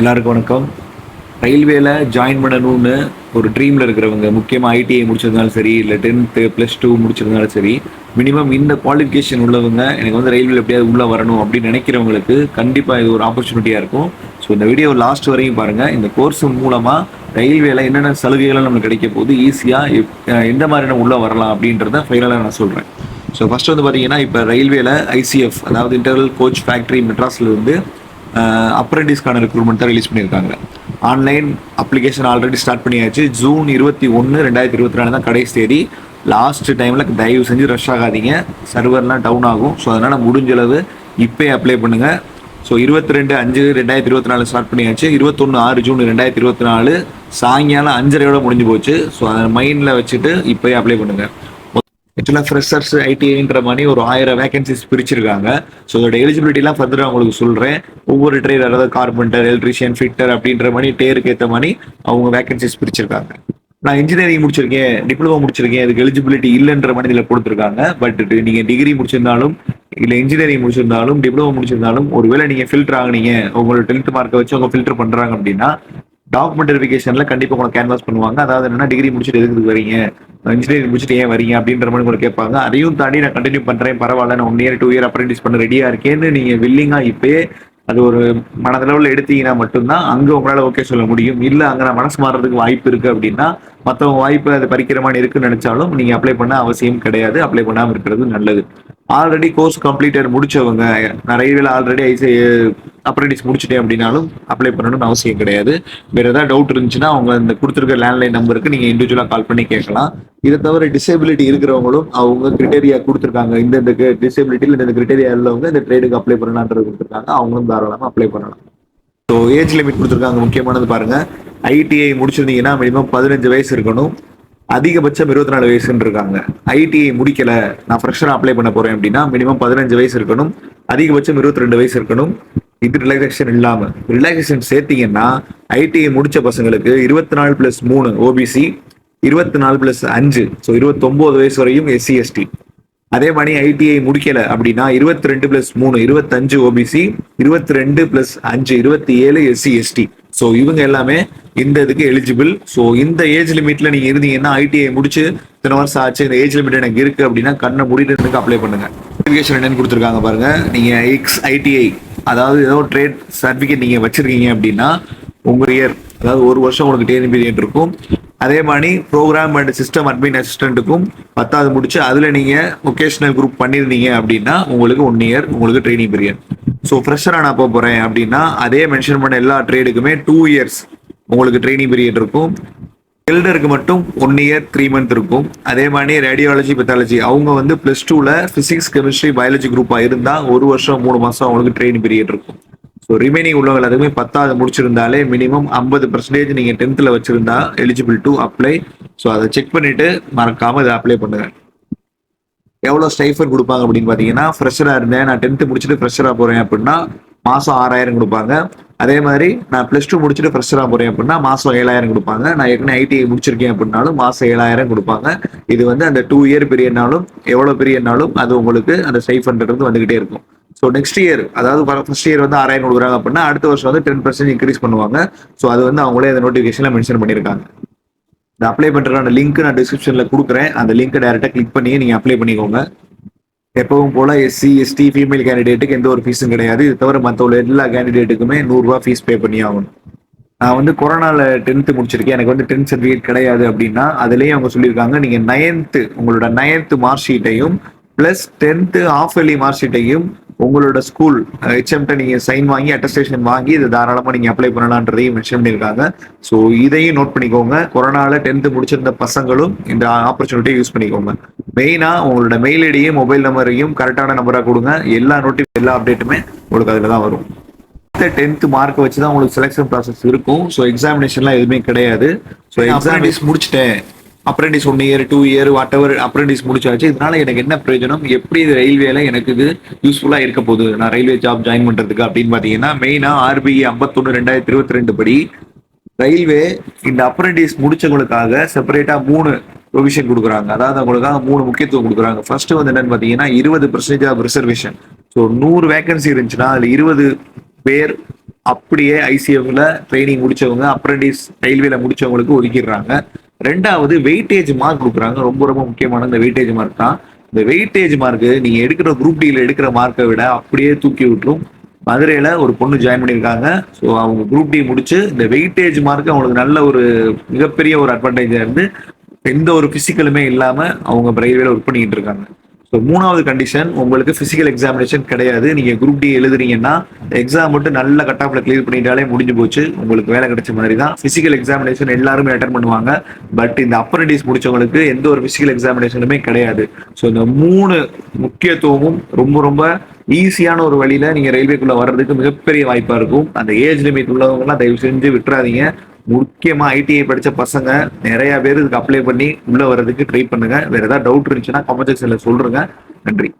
எல்லாருக்கும் வணக்கம். ரயில்வேல ஜாயின் பண்ணணும்னு ஒரு ட்ரீமில் இருக்கிறவங்க முக்கியமாக ஐடிஐ முடிச்சிருந்தாலும் சரி இல்லை டென்த்து ப்ளஸ் டூ முடிச்சிருந்தாலும் சரி மினிமம் இந்த குவாலிஃபிகேஷன் உள்ளவங்க எனக்கு வந்து ரயில்வேல எப்படியாவது உள்ளே வரணும் அப்படின்னு நினைக்கிறவங்களுக்கு கண்டிப்பாக இது ஒரு ஆப்பர்ச்சுனிட்டியாக இருக்கும். ஸோ இந்த வீடியோ லாஸ்ட் வரையும் பாருங்கள் இந்த கோர்ஸ் மூலமாக ரயில்வேல என்னென்ன சலுகைகள்லாம் நமக்கு கிடைக்க போது ஈஸியாக எந்த மாதிரி நம்ம உள்ளே வரலாம் அப்படின்றத ஃபைனலாக நான் சொல்கிறேன் ஸோ ஃபர்ஸ்ட் வந்து பார்த்தீங்கன்னா இப்போ ரயில்வேல ஐசிஎஃப் அதாவது இன்டர்னல் கோச் ஃபேக்ட்ரி மெட்ராஸில் இருந்து அப்ரண்டிஸ்க்கான ரெக்ரூட்மெண்ட்டை தான் ரிலீஸ் பண்ணியிருக்காங்க. ஆன்லைன் அப்ளிகேஷன் ஆல்ரெடி ஸ்டார்ட் பண்ணியாச்சு. ஜூன் இருபத்தி ஒன்று ரெண்டாயிரத்தி இருபத்தி நாலு தான் கடைசி தேதி. லாஸ்ட் டைமில் தயவு செஞ்சு ரஷ் ஆகாதீங்க. சர்வர்லாம் டவுன் ஆகும். ஸோ அதனால் முடிஞ்சளவு இப்போயே அப்ளை பண்ணுங்கள் ஸோ இருபத்தி ரெண்டு அஞ்சு ரெண்டாயிரத்தி இருபத்தி நாலு ஸ்டார்ட் பண்ணியாச்சு. இருபத்தொன்று ஆறு ஜூன் ரெண்டாயிரத்தி இருபத்தி நாலு. சாயங்காலம் அஞ்சரையோட முடிஞ்சு போச்சு. ஸோ அதை மைண்டில் வச்சுட்டு இப்போயே அப்ளை பண்ணுங்கள் ஆக்சுவலாக ஃப்ரெஷர்ஸ் ஐடிஐன்ற மாதிரி ஒரு ஆயிரம் வேகன்சிஸ் பிரிச்சிருக்காங்க. ஸோ அதோட எலிஜிபிலிட்டிலாம் ஃபர்தராக உங்களுக்கு சொல்கிறேன் ஒவ்வொரு ட்ரேட் அதாவது கார்பெண்டர் எலக்ட்ரிஷியன் ஃபிட்டர் அப்படின்ற மாதிரி டேருக்கு ஏற்ற மாதிரி அவங்க வேகன்சிஸ் பிரிச்சிருக்காங்க. நான் இன்ஜினியரிங் முடிச்சிருக்கேன் டிப்ளமோ முடிச்சிருக்கேன். அதுக்கு எலிஜிபிலிட்டி இல்லைன்ற மாதிரி இதில் கொடுத்துருக்காங்க. பட் நீங்கள் டிகிரி முடிச்சிருந்தாலும் இல்லை இன்ஜினியரிங் முடிச்சிருந்தாலும் டிப்ளமோ முடிச்சிருந்தாலும் ஒருவேளை நீங்கள் ஃபில்டர் ஆகினீங்க உங்களோட டென்த் மார்க்கை வச்சு அவங்க ஃபில்டர் பண்ணுறாங்க அப்படின்னா டாக்குமெண்ட் வெரிஃபிகேஷன்ல கண்டிப்பா உங்களுக்கு கேன்வாஸ் பண்ணுவாங்க. அதாவது என்னன்னா டிகிரி முடிச்சுட்டு எதுக்கு வரீங்க? இன்ஜினியரிங் முடிச்சுட்டு ஏன் வரீங்க? அப்படின்ற மாதிரி உங்களுக்கு கேட்பாங்க. அதையும் தாண்டி நான் கண்டினியூ பண்றேன். பரவாயில்ல நான் one year two year apprentice பண்ண ரெடியா இருக்கேன்னு நீங்க வில்லிங்கா இப்பயே அது ஒரு மனதளவில் எடுத்தீங்கன்னா மட்டும்தான் அங்கே உங்களால் ஓகே சொல்ல முடியும். இல்லை அங்கே நான் மனசு மாறுறதுக்கு வாய்ப்பு இருக்குது அப்படின்னா மற்றவங்க வாய்ப்பு அதை பறிக்கிற மாதிரி இருக்குன்னு நினச்சாலும் நீங்கள் அப்ளை பண்ண அவசியம் கிடையாது. அப்ளை பண்ணாமல் இருக்கிறது நல்லது. ஆல்ரெடி கோர்ஸ் கம்ப்ளீட்டட் முடிச்சவங்க நிறைய பேர் ஆல்ரெடி ஐசி அப்ரெண்டிஸ் முடிச்சிட்டேன் அப்படின்னாலும் அப்ளை பண்ணணும்னு அவசியம் கிடையாது. வேற ஏதாவது டவுட் இருந்துச்சுன்னா அவங்க இந்த கொடுத்துருக்க லேண்ட்லைன் நம்பருக்கு நீங்க இண்டிவிஜுவலா கால் பண்ணி கேட்கலாம். இதை தவிர டிசேபிலிட்டி இருக்கிறவங்களும் அவங்க கிரிட்டேரியா கொடுத்துருக்காங்க. இந்த இந்த டிசேபிலிட்டியில் இந்த கிரிட்டேரியா உள்ளவங்க இந்த ட்ரேடுக்கு அப்ளை பண்ணலான்றது கொடுத்துருக்காங்க. அவங்களும் தாராளமாக அப்ளை பண்ணலாம். ஸோ ஏஜ் லிமிட் கொடுத்துருக்காங்க. முக்கியமானது பாருங்க. ஐடிஐ முடிச்சிருந்தீங்கன்னா மினிமம் பதினஞ்சு வயசு இருக்கணும். அதிகபட்சம் இருபத்தி நாலு வயசுன்னு இருக்காங்க. ஐடிஐ முடிக்கல. நான் ஃப்ரெஷராக அப்ளை பண்ண போறேன் அப்படின்னா மினிமம் பதினஞ்சு வயசு இருக்கணும். அதிகபட்சம் இருபத்தி ரெண்டு வயசு இருக்கணும். இது ரிலாக்ஸேஷன் இல்லாமல் ரிலாக்ஸேஷன் சேர்த்தீங்கன்னா ஐடிஐ முடிச்ச பசங்களுக்கு இருபத்தி நாலு பிளஸ் மூணு ஓபிசி இருபத்தி நாலு பிளஸ் அஞ்சு ஸோ இருபத்தொம்போது வயசு வரையும் எஸ்சி எஸ்டி அதே மாதிரி ஐடிஐ முடிக்கல அப்படின்னா இருபத்தி ரெண்டு பிளஸ் மூணு இருபத்தஞ்சு ஓபிசி இருபத்தி ரெண்டு பிளஸ் அஞ்சு இருபத்தி ஏழு எஸ்சி எஸ்டி ஸோ இவங்க எல்லாமே இந்த இதுக்கு எலிஜிபிள் ஸோ இந்த ஏஜ் லிமிட்ல நீங்க இருந்தீங்கன்னா ஐடிஐ முடிச்சு இத்தனை வருஷம் ஆச்சு இந்த ஏஜ் லிமிட் எனக்கு இருக்கு அப்படின்னா கண்ணை முடிக்கிறதுக்கு அப்ளை பண்ணுங்க. சர்டிஃபிகேஷன் என்னன்னு கொடுத்துருக்காங்க பாருங்க. நீங்க எக்ஸ் ஐடிஐ அதாவது ஏதோ ட்ரேட் சர்டிஃபிகேட் நீங்கள் வச்சுருக்கீங்க அப்படின்னா உங்கள் இயர் அதாவது ஒரு வருஷம் உங்களுக்கு ட்ரெயினிங் பீரியட் இருக்கும். அதே மாதிரி ப்ரோக்ராம் அண்ட் சிஸ்டம் அட்மின் அசிஸ்டண்ட்டுக்கும் பத்தாவது முடிச்சு அதில் நீங்கள் ஒகேஷனல் குரூப் பண்ணியிருந்தீங்க அப்படின்னா உங்களுக்கு ஒன் இயர் உங்களுக்கு ட்ரைனிங் பீரியட் ஸோ ஃப்ரெஷராக நான் போக போகிறேன் அப்படின்னா அதே மென்ஷன் பண்ண எல்லா ட்ரேடுக்குமே டூ இயர்ஸ் உங்களுக்கு ட்ரைனிங் பீரியட் இருக்கும். எல்டருக்கு மட்டும் ஒன் இயர் த்ரீ மந்த் இருக்கும். அதே மாதிரி ரேடியாலஜி பெத்தாலஜி அவங்க வந்து பிளஸ் டூல பிசிக்ஸ் கெமிஸ்ட்ரி பயாலஜி குரூப்பா இருந்தா ஒரு வருஷம் மூணு மாசம் அவங்களுக்கு ட்ரெயின் பீரியட் இருக்கும். ஸோ ரிமைனிங் உள்ளவங்க எல்லாத்துக்குமே பத்தாவது முடிச்சிருந்தாலே மினிமம் ஐம்பது பர்சன்டேஜ் நீங்க டென்த்ல வச்சிருந்தா எலிஜிபிள் டு அப்ளை ஸோ அதை செக் பண்ணிட்டு மறக்காம இதை அப்ளை பண்ணுங்க. எவ்வளோ ஸ்டைஃபர் கொடுப்பாங்க அப்படின்னு பார்த்தீங்கன்னா ஃப்ரெஷராக இருந்தேன். நான் டென்த்து முடிச்சுட்டு ஃப்ரெஷராக போகிறேன் அப்படின்னா மாதம் ஆறாயிரம் கொடுப்பாங்க. அதே மாதிரி நான் ப்ளஸ் டூ முடிச்சுட்டு ஃப்ரெஷராக போகிறேன் அப்படின்னா மாதம் ஏழாயிரம் கொடுப்பாங்க. நான் ஏற்கனவே ஐடிஐ முடிச்சிருக்கேன் அப்படின்னாலும் மாதம் ஏழாயிரம் கொடுப்பாங்க. இது வந்து அந்த டூ இயர் பீரியட்னாலும் எவ்வளோ பீரியட்னாலும் அது உங்களுக்கு அந்த ஸ்டைஃபன்றது வந்துகிட்டே இருக்கும். ஸோ நெக்ஸ்ட் இயர் அதாவது ஃபர்ஸ்ட் இயர் வந்து ஆறாயிரம் கொடுக்குறாங்க அப்படின்னா அடுத்த வருஷம் வந்து டென் பர்சன்ட் இன்க்ரீஸ் பண்ணுவாங்க. ஸோ அது வந்து அவங்களே அந்த நோட்டிஃபிகேஷனில் மென்ஷன் பண்ணியிருக்காங்க இந்த அப்ளை பண்ணுறதுக்கான லிங்க் நான் டிஸ்கிரிப்ஷனில் கொடுக்குறேன். அந்த லிங்க்கை டேரெக்டாக கிளிக் பண்ணி நீங்கள் அப்ளை பண்ணிக்கோங்க. எப்பவும் போல எஸ்சி எஸ்டி ஃபீமேல் கேண்டிடேட்டுக்கு எந்த ஒரு ஃபீஸும் கிடையாது. இது தவிர மற்ற உள்ள எல்லா கேண்டிடேட்டுக்குமே நூறுரூவா ஃபீஸ் பே பண்ணி ஆகணும். நான் வந்து கொரோனாவில் டென்த்து முடிச்சிருக்கேன். எனக்கு வந்து டென்த் சர்டிஃபிகேட் கிடையாது அப்படின்னா அதுலேயும் அவங்க சொல்லியிருக்காங்க நீங்கள் நைன்த்து உங்களோட ninth mark ஷீட்டையும் plus tenth half yearly mark ஷீட்டையும் உங்களோட ஸ்கூல் ஹெச்எம்கிட்ட நீங்க சைன் வாங்கி அட்டஸ்டேஷன் வாங்கி இது தாராளமா நீங்க அப்ளை பண்ணலான்றதையும் மென்ஷன் பண்ணியிருக்காங்க. ஸோ இதையும் நோட் பண்ணிக்கோங்க. கொரோனால டென்த்து முடிச்சிருந்த பசங்களும் இந்த ஆப்பர்ச்சுனிட்டியை யூஸ் பண்ணிக்கோங்க. மெயினா உங்களோட மெயில் ஐடியும் மொபைல் நம்பரையும் கரெக்டான நம்பரா கொடுங்க. எல்லா நோட்டி எல்லா அப்டேட்டுமே உங்களுக்கு அதில் தான் வரும். டென்த் மார்க் வச்சு தான் உங்களுக்கு செலெக்ஷன் ப்ராசஸ் இருக்கும். ஸோ எக்ஸாமினேஷன்லாம் எதுவுமே கிடையாது. ஸோ எக்ஸாமினேஸ் முடிச்சிட்டேன். Apprentice one year two year whatever apprentice முடிச்சாச்சு. இதனால எனக்கு என்ன பிரயோஜனம்? எப்படி இது ரயில்வேல எனக்கு இது யூஸ்ஃபுல்லா இருக்க போகுது? நான் ரயில்வே ஜாப் ஜாயின் பண்றதுக்கு அப்படின்னு பாத்தீங்கன்னா மெயினா ஆர்பிஐ ஐம்பத்தொன்னு ரெண்டாயிரத்தி இருபத்தி ரெண்டு படி ரயில்வே இந்த அப்ரெண்டிஸ் முடிச்சவங்களுக்காக செப்பரேட்டா மூணு ப்ரொவிஷன் கொடுக்குறாங்க. அதாவது அவங்களுக்காக மூணு முக்கியத்துவம் கொடுக்குறாங்க. ஃபர்ஸ்ட் வந்து என்னன்னு பாத்தீங்கன்னா இருபது பர்சன்டேஜ் ஆஃப் ரிசர்வேஷன் ஸோ நூறு வேகன்சி இருந்துச்சுன்னா அதுல இருபது பேர் அப்படியே ஐசிஎஃப்ல ட்ரைனிங் முடிச்சவங்க அப்ரண்டிஸ் ரயில்வேல முடிச்சவங்களுக்கு ஒதுக்கிடுறாங்க. ரெண்டாவது வெயிட்டேஜ் மார்க் கொடுக்குறாங்க. ரொம்ப ரொம்ப முக்கியமான இந்த வெயிட்டேஜ் மார்க் தான். இந்த வெயிட்டேஜ் மார்க் நீங்கள் எடுக்கிற குரூப் டியில் எடுக்கிற மார்க்கை விட அப்படியே தூக்கி விட்டுரும். மதுரையில் ஒரு பொண்ணு ஜாயின் பண்ணியிருக்காங்க. ஸோ அவங்க குரூப் டி முடிச்சு இந்த வெயிட்டேஜ் மார்க் அவங்களுக்கு நல்ல ஒரு மிகப்பெரிய ஒரு அட்வான்டேஜாக இருந்து எந்த ஒரு ஃபிசிக்கலுமே இல்லாமல் அவங்க ரயில்வேல ஒர்க் பண்ணிக்கிட்டு இருக்காங்க. ஸோ மூணாவது கண்டிஷன் உங்களுக்கு ஃபிசிக்கல் எக்ஸாமினேஷன் கிடையாது. நீங்கள் குரூப் டி எழுதுறீங்கன்னா எக்ஸாம் மட்டும் நல்ல கட் ஆஃப்ல கிளியர் பண்ணிட்டாலே முடிஞ்சு போச்சு. உங்களுக்கு வேலை கிடைச்ச மாதிரி தான். ஃபிசிக்கல் எக்ஸாமினேஷன் எல்லாருமே அட்டன் பண்ணுவாங்க. பட் இந்த அப்ரண்டிஸ் முடிச்சவங்களுக்கு எந்த ஒரு ஃபிசிக்கல் எக்ஸாமினேஷனுமே கிடையாது. ஸோ இந்த மூணு முக்கியத்துவமும் ரொம்ப ரொம்ப ஈஸியான ஒரு வழியில நீங்க ரயில்வேக்குள்ள வர்றதுக்கு மிகப்பெரிய வாய்ப்பா இருக்கும். அந்த ஏஜ் லிமிட் உள்ளவங்கலாம் தயவு செஞ்சு விட்டுறாதீங்க. முக்கியமாக ஐடிஐ படித்த பசங்க நிறைய பேர் இதுக்கு அப்ளை பண்ணி உள்ளே வர்றதுக்கு ட்ரை பண்ணுங்க. வேறு ஏதாவது டவுட் இருந்துச்சுன்னா கமெண்ட் செக்ஷனில் சொல்றேங்க நன்றி.